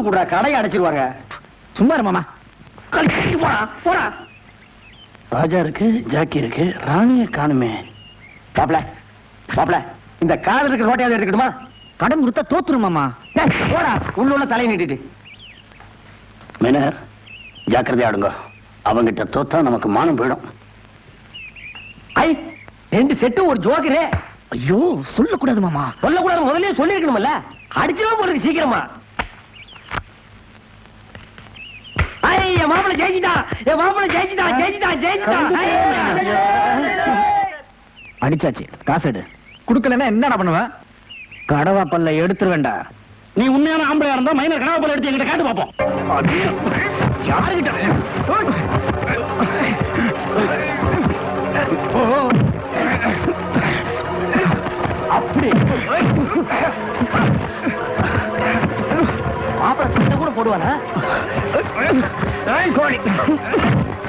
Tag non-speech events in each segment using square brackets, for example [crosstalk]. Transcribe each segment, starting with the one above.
பார்த்து கூடா கடையை அடைச்சிருவாங்க சும்மா இரு மாமா கழிச்சு போடா ராஜா இருக்கு ஜாக்கி இருக்கு ராணிய காணுமே. மாப்ள மாப்ள இந்த காது இருக்கிற ரோட்டையாவது எடுக்கணுமா கடன் கொடுத்தா தோத்துரும் மாமா டேய், போடா உள்ள உள்ள தலையை நீட்டிட்டு. மேனர் ஜாக்கிரதையா ஆடுங்க. அவங்கிட்ட தோத்தா நமக்கு மானம் போயிடும். ஐ ரெண்டு செட்டு ஒரு ஜோக்கரே. ஐயோ சொல்லக்கூடாது மாமா. சொல்லக்கூடாது முதல்லயே சொல்லிருக்கணும்ல அடிச்சிடும் போல இருக்கு சீக்கிரமா ஐ என் மாப்பிள ஜெயிச்சிட்டா என் மாப்பிள ஜெயிச்சிட்டா ஜெயிச்சிட்டா ஜெயிச்சிட்டா. அடிச்சாச்சு காசு எடு. குடுக்கலன்னா என்னடா பண்ணுவேன் கடவா பல்ல எடுத்துருவேண்டா நீ உண்மையான ஆம்பளையா இருந்தா மைனர் போல எடுத்து எங்கிட்ட காட்டு பாப்போம். யாருகிட்ட அப்படி. போடுவானா? கோழி.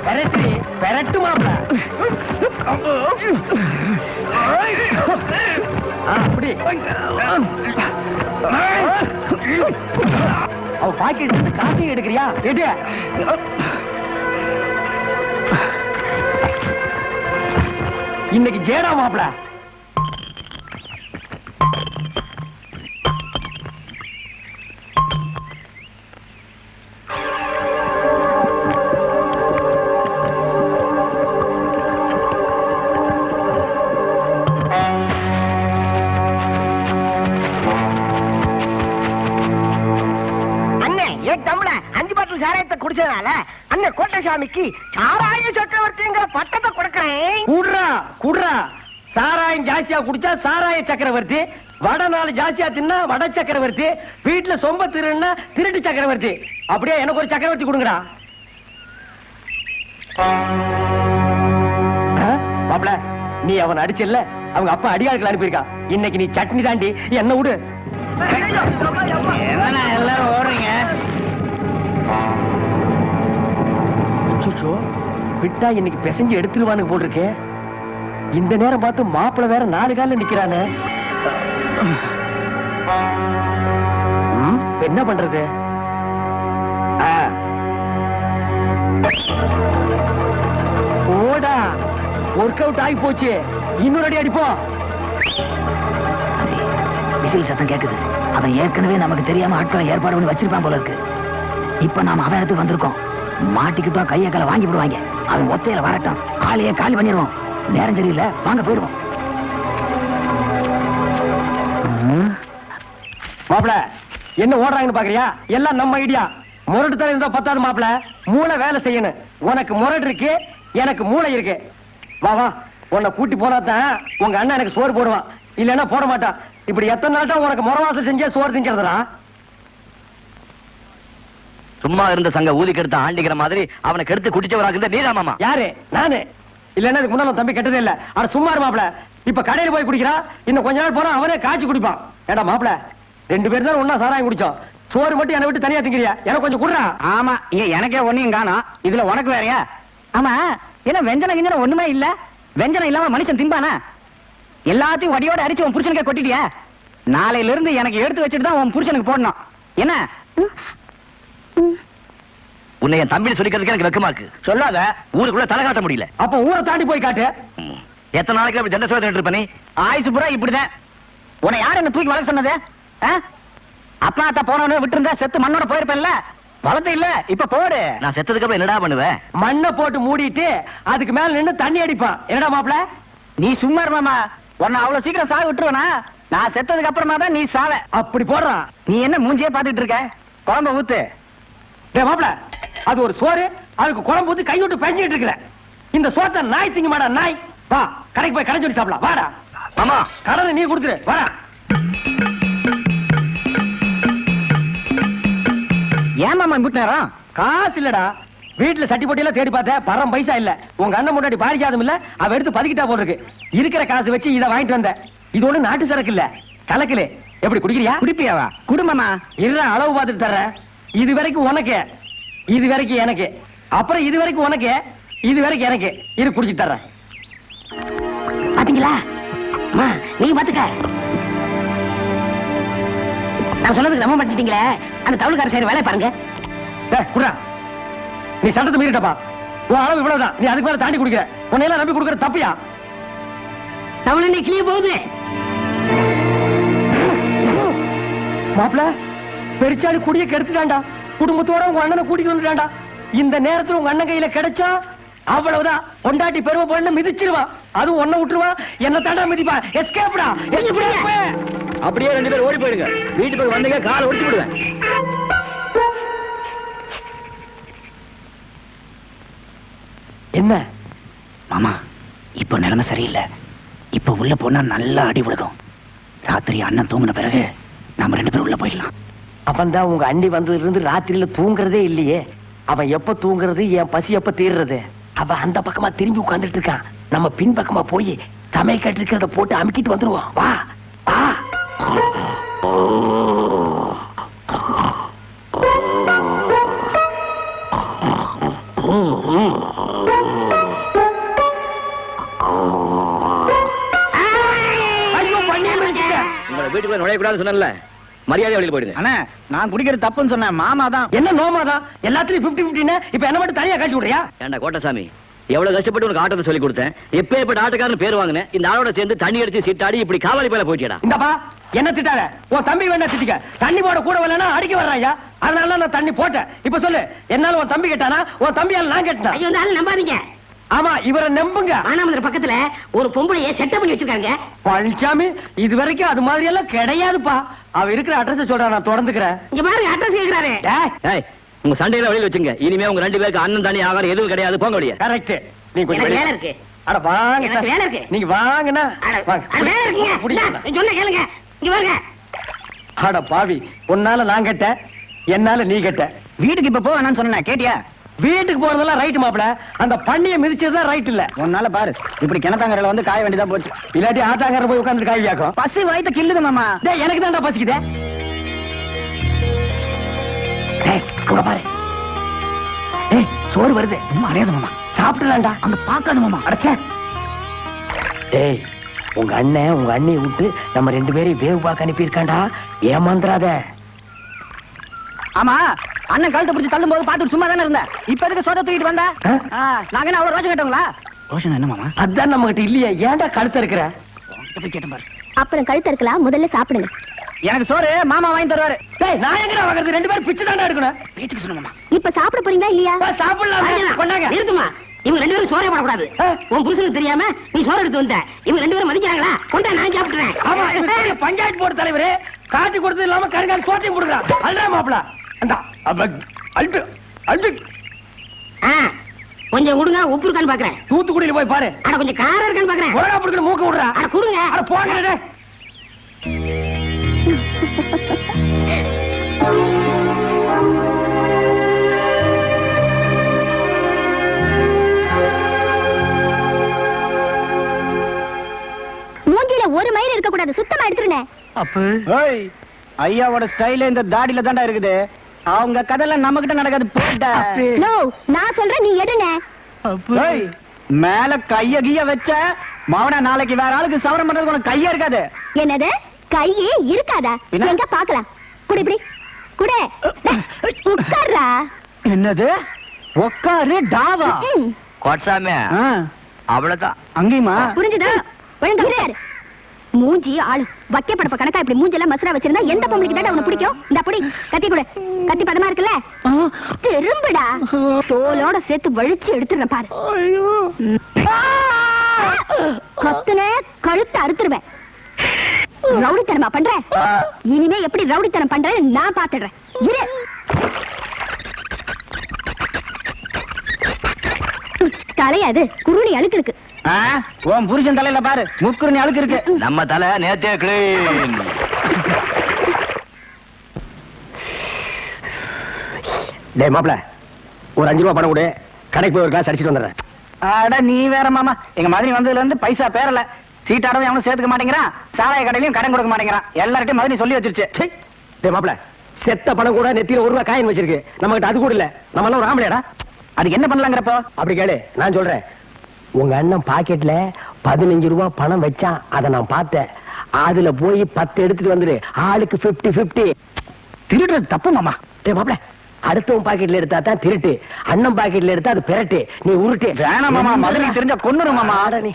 பெரட்டு பெரட்டு மாப்பிள. அப்படி. அவ பாக்கெட் காசையும் எடுக்கிறியா? எடு. இன்னைக்கு ஜேடா மாப்பிள. குடிச்சதுனால அண்ணன் கோட்டசாமிக்கு சாராய சக்கரவர்த்திங்கிற பட்டத்தை கொடுக்கறேன். குடுறா குடுறா. சாராயம் ஜாஸ்தியா குடிச்சா சாராய சக்கரவர்த்தி வடை நாலு ஜாஸ்தியா தின்னா வட சக்கரவர்த்தி வீட்டுல சொம்ப திருன்னா திருட்டு சக்கரவர்த்தி. அப்படியே எனக்கு ஒரு சக்கரவர்த்தி கொடுங்கடா. மாப்பிள நீ அவன் அடிச்சல்ல அவங்க அப்பா அடியாட்கள் அனுப்பியிருக்கா. இன்னைக்கு நீ சட்னி தாண்டி என்ன விடு. எல்லாரும் ஓடுறீங்க. அச்சச்சோ, விட்டா இன்னைக்கு பிசைஞ்சு எடுத்துருவானு போல் இருக்கே இந்த நேரம் பார்த்து மாப்பிள்ள வேற நாலு காலில் நிக்கிறானே. என்ன பண்றது? ஓடா ஒர்க் அவுட் ஆகி போச்சு. இன்னொரு அடி அடிப்போம் விசில் சத்தம் கேக்குது. அவன் ஏற்கனவே நமக்கு தெரியாம ஆட்களை ஏற்பாடு பண்ணி வச்சிருப்பான் போல இருக்கு. இப்ப நாம அவன் இடத்துக்கு வந்திருக்கோம். மாட்டிக்கிட்டா கையை கால வாங்கி விடுவாங்க அவன் ஒத்தையில வரட்டும். ஆளையே காலி பண்ணிடுவோம். நேரம் சரியில்லை. வாங்க போயிடுவோம். மாப்பிள என்ன ஓடுறாங்கன்னு பாக்குறியா? எல்லாம் நம்ம ஐடியா. முரட்டு தலை இருந்தா பத்தாது மாப்பிள. மூளை வேலை செய்யணும். உனக்கு முரட்டு இருக்கு எனக்கு மூளை இருக்கு. வா வா. உன்னை கூட்டி போனா தான் உங்க அண்ணன் எனக்கு சோறு போடுவான். இல்லைன்னா போட மாட்டான். இப்படி எத்தனை நாள் தான் உனக்கு முறவாசம் செஞ்சே சோறு திங்கிறதுடா? சும்மா இருந்த சங்க ஊதி கெடுத்த ஆண்டிக்கிற மாதிரி அவனை கெடுத்து குடிச்சவராக மாமா. யாரு? நானு. இல்லன்னா முன்னால உன் தம்பி கெட்டதே இல்ல. ஆனா சும்மா இரு மாப்பிள. இப்ப கடையில போய் குடிக்கிறான் இன்னும் கொஞ்ச நாள் போனா அவனே காய்ச்சி குடிப்பான். ஏடா மாப்பிள ரெண்டு பேரும் தான் ஒன்னா சாராயம் குடிச்சோம். சோறு மட்டும் என்னை விட்டு தனியா திங்கிறியா? எனக்கு கொஞ்சம் குடுறா. ஆமா இங்க எனக்கே ஒண்ணையும் காணோம். இதுல உனக்கு வேறயா? ஆமா என்ன வெஞ்சனம் கிஞ்சனம் ஒண்ணுமே இல்ல? வெஞ்சனம் இல்லாம மனுஷன் திம்பானா? எல்லாத்தையும் வடியோட அடிச்சு உன் புருஷனுக்கே கொட்டிட்டியா? நாளையில இருந்து எனக்கு எடுத்து வச்சுட்டு தான் உன் புருஷனுக்கு போடணும். என்ன? உன்னை என் தம்பி சொல்லிக்கிறதுக்கு எனக்கு வெக்கமா இருக்கு. சொல்லாத ஊருக்குள்ள தலை காட்ட முடியல. அப்ப ஊரை தாண்டி போய் காட்டு. எத்தனை நாளைக்கு அப்படி தண்டை சோதனை இருப்ப நீ? ஆயுசு புறா இப்படிதான். உன்னை யார் என்ன தூக்கி வளர்க்க சொன்னது? அப்பா அத்தா போனவனு விட்டுருந்தா செத்து மண்ணோட போயிருப்பேன்ல? வளர்த்து இல்ல இப்ப போடு. நான் செத்ததுக்கு அப்புறம் என்னடா பண்ணுவேன்? மண்ணை போட்டு மூடிட்டு அதுக்கு மேல நின்னு தண்ணி அடிப்பான். என்னடா மாப்பிள? நீ சும்மா இரு மாமா உன்னை அவ்வளவு சீக்கிரம் சாக விட்டுருவனா? நான் செத்ததுக்கு அப்புறமா தான் நீ சாவ. அப்படி போடுறான். நீ என்ன மூஞ்சியே பாத்துட்டு இருக்க? குழம்ப ஊத்து. மாப்பிள அது ஒரு சோறு அதுக்கு குழம்பு ஊத்தி கை விட்டு பெஞ்சிட்டு இருக்கிற இந்த சோத்தை நாய் திங்க மாடா நாய். வா கடைக்கு போய் கடை சொல்லி சாப்பிடலாம். வாடா. மாமா. கடனை நீ கொடுத்துரு. வாடா. ஏன் மாமா நேரம்? காசு இல்லடா. வீட்டுல சட்டி போட்டியெல்லாம் தேடி பார்த்தேன் பரம் பைசா இல்ல. உங்க அண்ணன் முன்னாடி பாரிஜாதம் இல்ல அவ எடுத்து பதுக்கிட்டா போல இருக்கு இருக்கிற காசு வச்சு இதை வாங்கிட்டு வந்தேன் இது ஒண்ணு நாட்டு சரக்கு இல்ல. கலக்கல. எப்படி குடிக்கிறியா? குடிப்பியாவா? குடும்பமா இருடா அளவு பார்த்துட்டு தர்றேன். இது வரைக்கும் உனக்கு இது வரைக்கும் எனக்கு. அப்புறம் இது வரைக்கும் உனக்கு இது வரைக்கும் எனக்கு. இரு குடிச்சிட்டு தர்றேன். பாத்தீங்களா? அம்மா, நீ பாத்துக்க. நான் சொன்னதுக்கு நம்ப மாட்டீங்களே அந்த தமிழ்கார செய்யற வேலையை பாருங்க. குடுறா. நீ சட்டத்தை மீறிட்டப்பா. உன் அளவு இவ்வளவுதான். நீ அதுக்கு மேல தாண்டி குடிக்கிற. உன்னை எல்லாம் நம்பி கொடுக்கற தப்பியா? தமிழ் என்ன கிளிய போகுது. மாப்பிள பெருச்சாளி குடிய கெடுத்துட்டான்டா. குடும்பத்தோட உங்க அண்ணனை கூட்டிட்டு வந்துட்டான்டா. இந்த நேரத்துல உங்க அண்ணன் கையில கிடைச்சா அவ்வளவுதான். பொண்டாட்டி பெருமை பொண்ணு மிதிச்சிருவான் அதுவும் ஒன்ன விட்டுருவான் என்ன தாண்டா மிதிப்பா. எஸ்கேப்டா அப்படியே ரெண்டு பேரும் ஓடி போயிடுங்க. வீட்டுக்கு வந்தீங்க காலை ஒடிச்சு விடுவேன். என்ன? மாமா இப்ப நிலைமை சரியில்லை. இப்ப உள்ள போனா நல்லா அடி விழுகும். ராத்திரி அண்ணன் தூங்கின பிறகு நாம ரெண்டு பேரும் உள்ள போயிடலாம். அவன் தான் உங்க அண்ணி வந்ததுல இருந்து ராத்திரியில தூங்குறதே இல்லையே. அவன் எப்ப தூங்குறது என் பசி எப்ப தீர்றது? அவன் அந்த பக்கமா திரும்பி உட்கார்ந்துட்டு இருக்கான். நம்ம பின் பக்கமா போய் சமையல் இருக்கிறத போட்டு அமுக்கிட்டு வந்துருவோம். வா வா. வீட்டுக்குள்ள நுழையக்கூடாதுன்னு சொன்னல மரியாதை வெளியில போயிடுங்க அண்ணா நான் குடிக்கிறது தப்புன்னு சொன்னேன். மாமா தான். என்ன நோமாதான் எல்லாத்துலயும் பிப்டி பிப்டின்னு இப்ப என்ன மட்டும் தனியா காட்டி விடுறியா? ஏண்டா கோட்டசாமி எவ்வளவு கஷ்டப்பட்டு உனக்கு ஆட்டத்தை சொல்லி கொடுத்தேன். எப்பேற்பட்ட ஆட்டக்காரன் பேர் வாங்கினேன். இந்த ஆளோட சேர்ந்து தண்ணி அடிச்சு சீட்டாடி இப்படி காவாலி பேல போயிட்டா இந்தப்பா என்ன திட்டாத? உன் தம்பி வேணா திட்டிக்க. தண்ணி போட கூட வரலன்னா அடிக்க வர்றாயா அதனால நான் தண்ணி போட்டேன். இப்ப சொல்லு என்னால உன் தம்பி கேட்டானா? உன் தம்பியால நான் கேட்டேன்? ஐயோ நம்பாதீங்க. ஆமா இவரை நம்புங்க. மானாமதுரை பக்கத்துல ஒரு பொம்பளைய செட்டப் பண்ணி வச்சிருக்காங்க. பழனிசாமி இது வரைக்கும் அது மாதிரி எல்லாம் கிடையாதுப்பா. அவ இருக்கிற அட்ரஸ் சொல்றா நான் தொடர்ந்துக்கிறேன் இங்க பாருங்க அட்ரஸ் கேக்குறாரு. உங்க சண்டையில வெளியில வச்சுங்க. இனிமே உங்க ரெண்டு பேருக்கு அண்ணன் தண்ணி ஆகாரம் எதுவும் கிடையாது. போங்க வெளியே கரெக்ட் நீ கொஞ்சம் வேலை இருக்கு. அட வாங்க. வேலை இருக்கு. நீங்க வாங்கண்ணா. வாங்க. வேலை இருக்குங்க. சொன்ன கேளுங்க. இங்க பாருங்க. அட பாவி உன்னால நான் கெட்ட என்னால நீ கெட்ட வீட்டுக்கு இப்ப போ வேணாம்னு சொன்னேன் கேட்டியா? வீட்டுக்கு போறதெல்லாம் ரைட் மாப்பிள. அந்த பண்ணிய மிதிச்சதுதான் ரைட் இல்ல. உன்னால பாரு இப்படி கிணத்தாங்கரையில வந்து காய வேண்டியதா போச்சு. இல்லாட்டி ஆட்டாக்கார போய் உட்கார்ந்து காய் வியாக்கும் பசி வயித்த கில்லுது மாமா. டேய் எனக்கு தான்டா பசிக்குதே. டேய் அங்க பாரு. டேய் சோறு வருது. அடையாது மாமா. சாப்பிடலாம்டா. அங்க பாக்காது மாமா. அடச்சே. டேய் உங்க அண்ணன் உங்க அண்ணியை விட்டு நம்ம ரெண்டு பேரையும் வேவு பார்க்க அனுப்பியிருக்காண்டா ஏமாந்துறாத. ஆமா. அண்ணன் கழுத்தை பிடிச்சு தள்ளும் போது பாத்துட்டு சும்மா தானே இருந்த இப்ப எதுக்கு சோத தூக்கிட்டு வந்த? நாங்க என்ன அவ்வளவு ரோஷம் கேட்டவங்களா? ரோஷன் என்ன மாமா? அதான் நம்ம கிட்ட இல்லையே ஏன்டா கழுத்த இருக்கிற போய் கேட்டேன் பாரு. அப்புறம் கழுத்து இருக்கலாம் முதல்ல சாப்பிடுங்க. எனக்கு சோறு மாமா வாங்கி தருவாரு. டேய் நான் எங்கடா வாங்குறது? ரெண்டு பேரும் பிச்சு தாண்டா எடுக்கணும். பேச்சுக்கு மாமா. இப்ப சாப்பிட போறீங்களா இல்லையா? சாப்பிடலாம். கொண்டாங்க. நிறுத்துமா? இவங்க ரெண்டு பேரும் சோறே போடக்கூடாது. உன் புருஷனுக்கு தெரியாம நீ சோறு எடுத்து வந்த. இவங்க ரெண்டு பேரும் மதிக்கிறாங்களா? கொண்டா நான் சாப்பிட்டுறேன். பஞ்சாயத்து போர்டு தலைவர். காட்டி கொடுத்தது இல்லாம கருங்கால் சோட்டையும் கொடுக்குறான். அல்றா மாப்பிள. கொஞ்சம் கொடுங்க உப்பு இருக்கான்னு பாக்குறேன். தூத்துக்குடியில போய் பாரு. அட கொஞ்சம் காரம் இருக்கான்னு பாக்குறேன். உலகா பிடிக்கிற மூக்க விடுறா. அட கொடுங்க. அட போங்க மூஞ்சில ஒரு மயிர் இருக்க கூடாது சுத்தமா எடுத்துருனே அப்பு? ஐயாவோட ஸ்டைல இந்த தாடியில தாண்டா இருக்குது. அவங்க கதையெல்லாம் நம்ம கிட்ட நடக்காது போயிட்ட. நோ நான் சொல்றேன் நீ எடுனே மேல கைய கிய வச்ச மவன நாளைக்கு வேற ஆளுக்கு சவரம் பண்றதுக்கு உனக்கு கையா இருக்காது. என்னது? கையே இருக்காதா? எங்க பாக்கலாம்? குடு இப்படி. குடு. உட்கார்றா. என்னது? உக்காரு டாவா. கோட்சாமி அவ்வளவுதான். அங்கேயுமா? புரிஞ்சுதா? ஒழுங்கா உட்காரு. மூஞ்சி ஆளு. வக்கே படப்ப கணக்கா இப்படி மூஞ்செல்லாம் மசுரா வச்சிருந்தா எந்த பொம்பளைக்கு தான் உனக்கு பிடிக்கும்? இந்த புடி கத்தி கொடு. கத்தி பதமா இருக்குல்ல? திரும்புடா. தோலோட சேர்த்து வழிச்சு எடுத்துறேன் பாரு. கத்துன கழுத்து அறுத்துருவேன். ரவுடித்தனமா பண்ற? இனிமே எப்படி ரவுடித்தனம் பண்றேன்னு நான் பாத்துடுறேன். இரு. தலையாது குருணி அழுக்கு இருக்கு உன் புருஷன் தலையில பாரு. முக்குறுனி அழுக்கு இருக்கு. நம்ம தலை நேத்தே கிளீன் டேய் மாப்பிள ஒரு அஞ்சு ரூபா பணம் கொடு. கடைக்கு போய் ஒரு கிளாஸ் அடிச்சிட்டு வந்துடுறேன். அட நீ வேற மாமா. எங்க மாதிரி வந்ததுல இருந்து பைசா பேரல. சீட்டாடவும் அவனும் சேர்த்துக்க மாட்டேங்கிறான். சாராய கடையிலயும் கடன் கொடுக்க மாட்டேங்கிறான். எல்லார்ட்டையும் மாதிரி சொல்லி வச்சிருச்சு. டேய் மாப்பிள செத்த பணம் கூட நெத்தியில ஒரு ரூபா காயின் வச்சிருக்கு. நம்ம கிட்ட அது கூட இல்ல. நம்ம எல்லாம் ஒரு ஆம்பளையாடா. அதுக்கு என்ன பண்ணலாங்கிறப்போ? அப்படி கேளு நான் சொல்றேன். உங்க அண்ணன் பாக்கெட்ல பதினஞ்சு ரூபாய் பணம் வச்சான். அதை நான் பார்த்தேன். அதுல போய் பத்து எடுத்துட்டு வந்துரு ஆளுக்கு 50 50 திருடுறது தப்பு மாமா. மாப்ள அடுத்தவன் பாக்கெட்ல எடுத்தா தான் திருட்டு. அண்ணன் பாக்கெட்ல எடுத்தா அது பெரட்டு. நீ உருட்டு. வேணாம் மாமா. மதுரைக்கு தெரிஞ்சா கொன்னுரும் மாமா. ஆட நீ.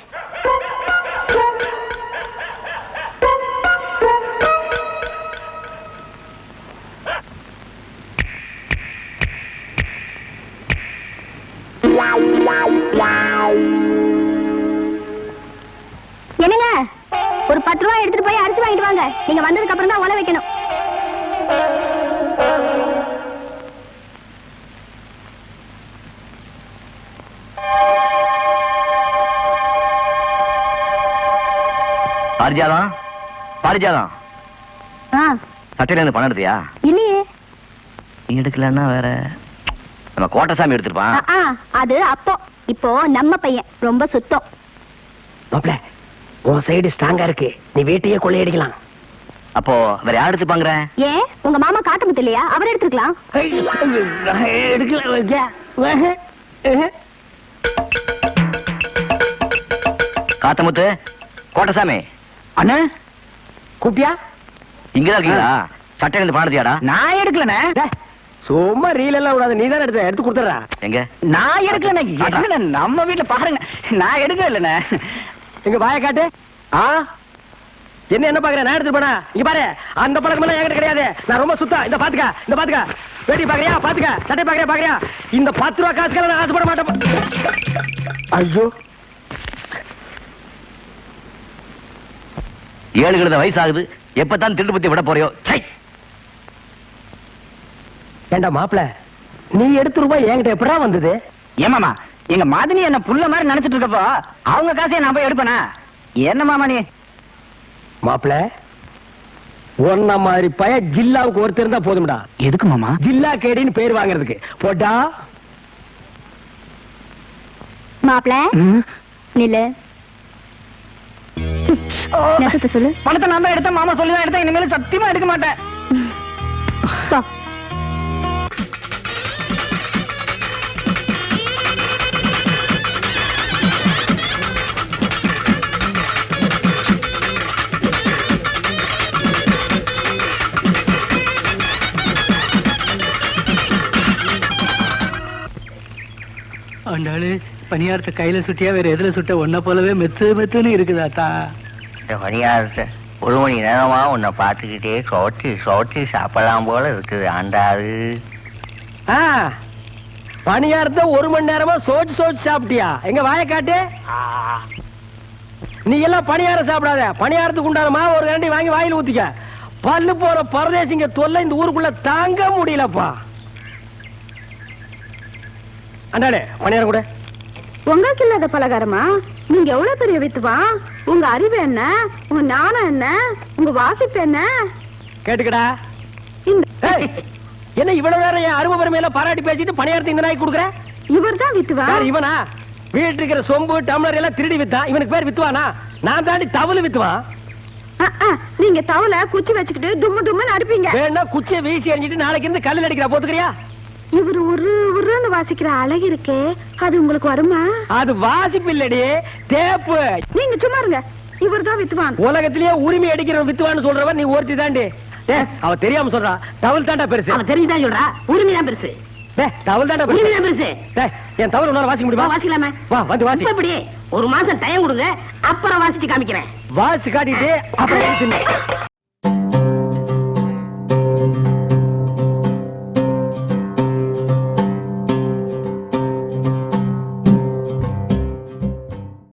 ஒரு பத்து ரூபாய் எடுத்துட்டு போய் அரிசி வாங்கிட்டு வாங்க. நீங்க வந்ததுக்கு அப்புறம் தான் உல வைக்கணும். பாரிஜாதம் பாரிஜாதம். சட்டையில இருந்து பணம் எடுத்தியா? இல்லையே. நீ எடுக்கலன்னா வேற. நம்ம கோட்டசாமி எடுத்திருப்பான் அது அப்போ. இப்போ நம்ம பையன். ரொம்ப சுத்தம். மாப்ள உன் சைடு ஸ்ட்ராங்கா இருக்கு. நீ வீட்டையே கொள்ளையடிக்கலாம். அப்போ வேற யார் எடுத்துப்பாங்கிற ஏன் உங்க மாமா காட்டமுத்து இல்லையா? அவர் எடுத்துக்கலாம் காத்தமுத்து கோட்டசாமி. அண்ணே கூப்பிட்டியா? இங்கதான் இருக்கீங்களா? சட்டையில இருந்து பணம் எடுத்தியாடா நான் எடுக்கலண்ணே. சும்மா ரீல் எல்லாம் விடாத நீ தானே எடுத்த எடுத்து கொடுத்துறா எங்க? நான் எடுக்கலண்ணே நம்ம வீட்டுல பாருங்க. நான் எடுக்கவே இல்லண்ணே. எங்க வாய காட்டு. ஆ? என்ன என்ன பாக்குற நான் எடுத்து போனா? இங்க பாரு. அந்த பழக்கம் எல்லாம் என்கிட்ட கிடையாது. நான் ரொம்ப சுத்தம். இந்த பாத்துக்க. இந்த பாத்துக்க. வேட்டி பாக்குறியா? பாத்துக்க. சட்டை பாக்குறியா? பாக்குறியா? இந்த பத்து ரூபா காசுக்கெல்லாம் நான் ஆசைப்பட மாட்டேன். ஐயோ. ஏழு வயசு ஆகுது எப்பதான் திருட்டு பத்தி விட போறியோ? சை. ஏண்டா மாப்பிள நீ எடுத்த ரூபாய் என்கிட்ட எப்படா வந்தது? ஏமாமா எங்க மதனி என்ன புள்ள மாதிரி நினைச்சிட்டு இருக்கப்போ அவங்க காசையை நான் போய் எடுப்பேனா? என்ன மாமா நீ? மாப்பிள ஒன்ன மாதிரி பய ஜில்லாவுக்கு ஒருத்தர் இருந்தா போதும்டா. எதுக்கு மாமா? ஜில்லா கேடின்னு பேர் வாங்குறதுக்கு. போட்டா? மாப்பிள நில்லு. சொல்லு. பணத்தை நான் தான் எடுத்தேன் மாமா சொல்லி தான் எடுத்தேன். இனிமேல் சத்தியமா எடுக்க மாட்டேன். ஆண்டாளு பணியாரத்தை கையில சுட்டியா வேற எதுல சுட்ட? ஒன்ன போலவே மெத்து மெத்துன்னு இருக்குதாத்தா இந்த பணியாரத்தை ஒரு மணி நேரமா உன்னை பார்த்துக்கிட்டே சோட்டி சோட்டி சாப்பிடலாம் போல இருக்குது ஆண்டாது ஆ, பணியாரத்தை ஒரு மணி நேரமா சோச்சு சோச்சு சாப்பிட்டியா? எங்க வாய காட்டு. நீ எல்லாம் பணியாரம் சாப்பிடாத. பணியாரத்துக்கு உண்டான மாவு ஒரு கரண்டி வாங்கி வாயில ஊத்திக்க. பல்லு போற பரதேசிங்க தொல்லை இந்த ஊருக்குள்ள தாங்க முடியலப்பா. அண்டாடே பணியாரம் கூட. உங்களுக்கு இல்லாத பலகாரமா? நீங்க எவ்வளவு பெரிய வித்துவா உங்க அறிவு என்ன? உங்க ஞானம் என்ன? உங்க வாசிப்பு என்ன? கேட்டுக்கடா. ஏய், என்ன இவ்வளவு நேரம் என் அருமை பெருமையில பாராட்டி பேசிட்டு பணியாரத்தை இந்த கொடுக்குற? இவர் தான் வித்துவா இவனா? வீட்டுல இருக்கிற சொம்பு டம்ளர் எல்லாம் திருடி வித்தான் இவனுக்கு பேர் வித்துவானா? நான் தாண்டி தவளு வித்துவான் நீங்க தவளை குச்சி வச்சுக்கிட்டு தும்மு தும்முன்னு அடிப்பீங்க. வேணா குச்சியை வீசி எறிஞ்சிட்டு நாளைக்கு இருந்து கல்லில் அடிக்கிறா போத்துக்கிறியா? இவர் ஒரு உருன்னு வாசிக்கிற அழகு இருக்கே. அது உங்களுக்கு வருமா? அது வாசிப்பு இல்லடி தேப்பு நீங்க சும்மா இருங்க. இவர் தான் வித்துவான் உலகத்திலேயே உரிமை அடிக்கிற வித்துவான்னு சொல்றவன் நீ ஒருத்தி தாண்டி அவ தெரியாம சொல்றா. தவள் தாண்டா பெருசு. அவன் தெரிஞ்சுதான் சொல்றா. உரிமை தான் பெருசு. தவள் தாண்டா உரிமை தான் பெருசு. என் தவறு உன்னால வாசிக்க முடியுமா? வாசிக்கலாமே. வா வந்து வாசி. இப்ப எப்படி? ஒரு மாசம் டைம் கொடுங்க. அப்புறம் வாசிச்சு காமிக்கிறேன். வாசி காட்டிட்டு அப்புறம் [laughs]